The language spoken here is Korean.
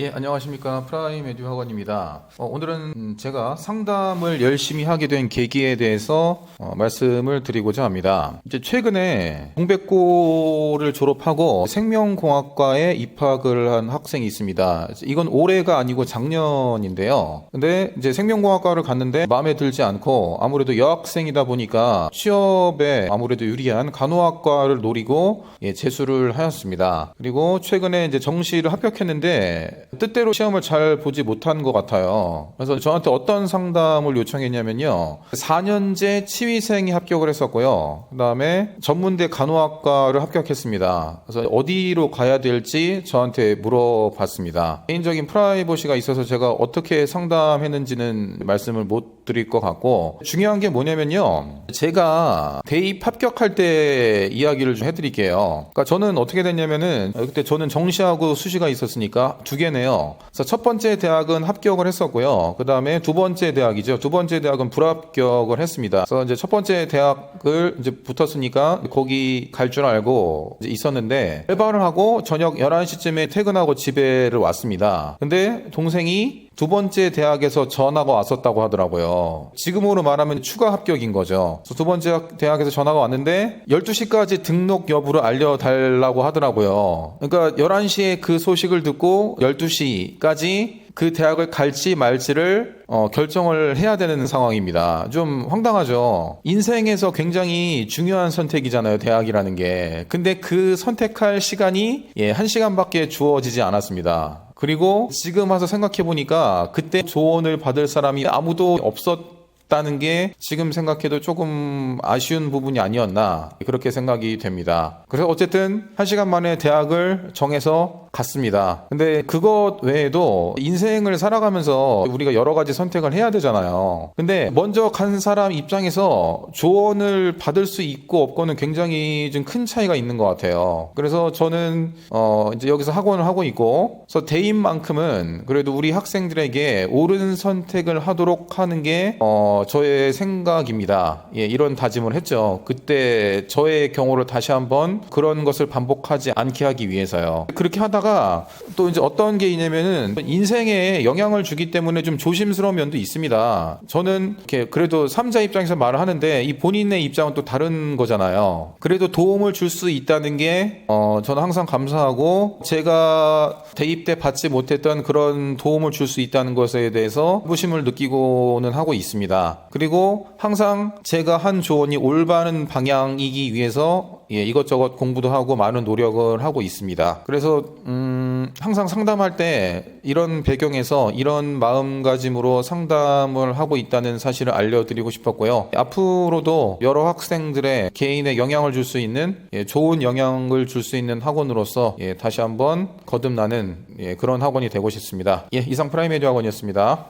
예, 안녕하십니까. 프라임 에듀 학원입니다. 어, 오늘은 음, 제가 상담을 열심히 하게 된 계기에 대해서 어, 말씀을 드리고자 합니다. 이제 최근에 동백고를 졸업하고 생명공학과에 입학을 한 학생이 있습니다. 이건 올해가 아니고 작년인데요. 근데 이제 생명공학과를 갔는데 마음에 들지 않고 아무래도 여학생이다 보니까 취업에 아무래도 유리한 간호학과를 노리고 예, 재수를 하였습니다. 그리고 최근에 이제 정시를 합격했는데 뜻대로 시험을 잘 보지 못한 것 같아요. 그래서 저한테 어떤 상담을 요청했냐면요. 4년제 치위생이 합격을 했었고요. 그 다음에 전문대 간호학과를 합격했습니다. 그래서 어디로 가야 될지 저한테 물어봤습니다. 개인적인 프라이버시가 있어서 제가 어떻게 상담했는지는 말씀을 못 드릴 것 같고 중요한 게 뭐냐면요. 제가 대입 합격할 때 이야기를 좀 해드릴게요. 그러니까 저는 어떻게 됐냐면은 그때 저는 정시하고 수시가 있었으니까 두 개네요. 그래서 첫 번째 대학은 합격을 했었고요. 그 다음에 두 번째 대학이죠. 두 번째 대학은 불합격을 했습니다. 그래서 이제 첫 번째 대학을 이제 붙었으니까 거기 갈 줄 알고 있었는데 알바를 하고 저녁 11시쯤에 퇴근하고 집에를 왔습니다. 근데 동생이 두 번째 대학에서 전화가 왔었다고 하더라고요. 지금으로 말하면 추가 합격인 거죠. 두 번째 대학에서 전화가 왔는데 12시까지 등록 여부를 알려달라고 하더라고요. 그러니까 11시에 그 소식을 듣고 12시까지 그 대학을 갈지 말지를 어, 결정을 해야 되는 상황입니다. 좀 황당하죠. 인생에서 굉장히 중요한 선택이잖아요. 대학이라는 게. 근데 그 선택할 시간이 예, 한 시간밖에 주어지지 않았습니다. 그리고 지금 와서 생각해 보니까 그때 조언을 받을 사람이 아무도 없었 다는 게 지금 생각해도 조금 아쉬운 부분이 아니었나 그렇게 생각이 됩니다. 그래서 어쨌든 한 시간 만에 대학을 정해서 갔습니다. 근데 그것 외에도 인생을 살아가면서 우리가 여러 가지 선택을 해야 되잖아요. 근데 먼저 간 사람 입장에서 조언을 받을 수 있고 없고는 굉장히 좀 큰 차이가 있는 것 같아요. 그래서 저는 어 이제 여기서 학원을 하고 있고, 그래서 대인만큼은 그래도 우리 학생들에게 옳은 선택을 하도록 하는 게 어, 저의 생각입니다. 예, 이런 다짐을 했죠. 그때 저의 경우를 다시 한번 그런 것을 반복하지 않게 하기 위해서요. 그렇게 하다 가 또 이제 어떤 게 있냐면은 인생에 영향을 주기 때문에 좀 조심스러운 면도 있습니다. 저는 이렇게 그래도 삼자 입장에서 말을 하는데 이 본인의 입장은 또 다른 거잖아요. 그래도 도움을 줄 수 있다는 게 어, 저는 항상 감사하고 제가 대입 때 받지 못했던 그런 도움을 줄 수 있다는 것에 대해서 부심을 느끼고는 하고 있습니다. 그리고 항상 제가 한 조언이 올바른 방향이기 위해서 예, 이것저것 공부도 하고 많은 노력을 하고 있습니다. 그래서 음, 항상 상담할 때 이런 배경에서 이런 마음가짐으로 상담을 하고 있다는 사실을 알려드리고 싶었고요. 앞으로도 여러 학생들의 개인에 영향을 줄 수 있는 예, 좋은 영향을 줄 수 있는 학원으로서 예, 다시 한번 거듭나는 예, 그런 학원이 되고 싶습니다. 예, 이상 프라이메디 학원이었습니다.